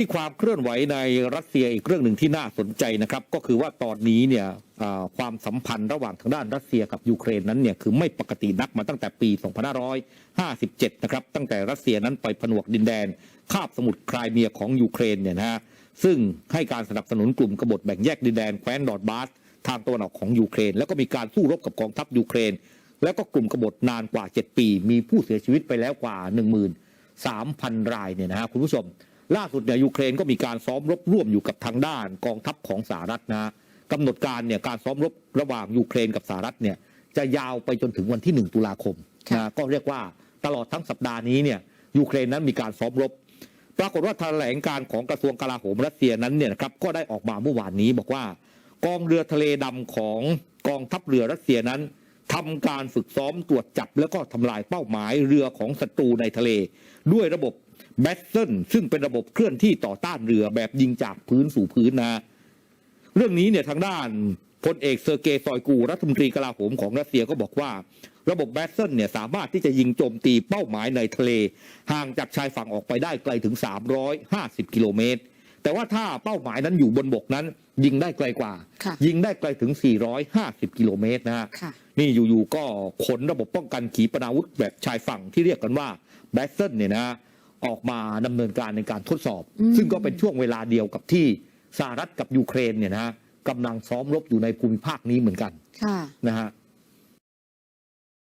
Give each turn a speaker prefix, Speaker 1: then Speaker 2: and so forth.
Speaker 1: ที่ความเคลื่อนไหวในรัสเซียอีกเรื่องหนึ่งที่น่าสนใจนะครับ ก็คือว่าตอนนี้เนี่ยความสัมพันธ์ระหว่างทางด้านรัสเซียกับยูเครนนั้นเนี่ยคือไม่ปกตินักมาตั้งแต่ปี 2557 นะครับ ตั้งแต่รัสเซียนั้นไปผนวกดินแดน คาบสมุทรไครเมียของยูเครนเนี่ยนะฮะซึ่งให้การสนับสนุนกลุ่มกบฏแบ่งแยกดินแดนแคว้นดอนบาสทางตะวันออกของยูเครน แล้วก็มีการสู้รบกับกองทัพยูเครน แล้วก็กลุ่มกบฏนานกว่า 7 ปี มีผู้เสียชีวิตไปแล้วกว่า 13,000 รายเนี่ยนะฮะคุณผู้ชม ล่าสุดเนี่ยยูเครนก็มีการซ้อมรบร่วมอยู่กับทางด้านกองทัพของสหรัฐนะฮะกำหนดการเนี่ยการซ้อมรบระหว่างยูเครนกับสหรัฐเนี่ยจะยาวไปจนถึงวันที่ 1 ตุลาคม
Speaker 2: ค่ะ
Speaker 1: นะก็เรียกว่าตลอดทั้งสัปดาห์นี้เนี่ยยูเครนนั้นมีการซ้อมรบ ปรากฏว่าแถลงการของกระทรวงกลาโหมรัสเซียนั้นเนี่ยนะครับก็ได้ออกมาเมื่อวานนี้บอกว่ากองเรือทะเลดำของกองทัพเรือรัสเซียนั้นทำการฝึกซ้อมตรวจจับแล้วก็ทำลายเป้าหมายเรือของศัตรูในทะเล ด้วยระบบ แบสเซนซึ่งเป็นระบบเคลื่อนที่ต่อต้านเรือแบบยิงจากพื้นสู่พื้นนะฮะเรื่องนี้เนี่ยทางด้านพลเอกเซอร์เกย์ซอยกูรัฐมนตรีกลาโหมของรัสเซียก็บอกว่า ระบบแบสเซนเนี่ยสามารถที่จะยิงโจมตีเป้าหมายในทะเล ห่างจากชายฝั่งออกไปได้ไกลถึง 350 กิโลเมตร แต่ว่าถ้าเป้าหมายนั้นอยู่บนบกนั้น ยิงได้ไกลกว่า
Speaker 2: ค่ะ
Speaker 1: ยิงได้ไกลถึง 450 กิโลเมตรนะฮะ
Speaker 2: ค่ะ
Speaker 1: นี่อยู่ๆก็ขนระบบป้องกันขีปนาวุธแบบชายฝั่งที่เรียกกันว่าแบสเซนเนี่ยนะ ออกมาดำเนินการในการทดสอบ
Speaker 2: อืม
Speaker 1: ซึ่งก็เป็นช่วงเวลาเดียวกับที่สหรัฐกับยูเครนเนี่ยนะกำลังซ้อมรบอยู่ในภูมิภาคนี้เหมือนกัน
Speaker 2: ค่ะ
Speaker 1: นะฮะ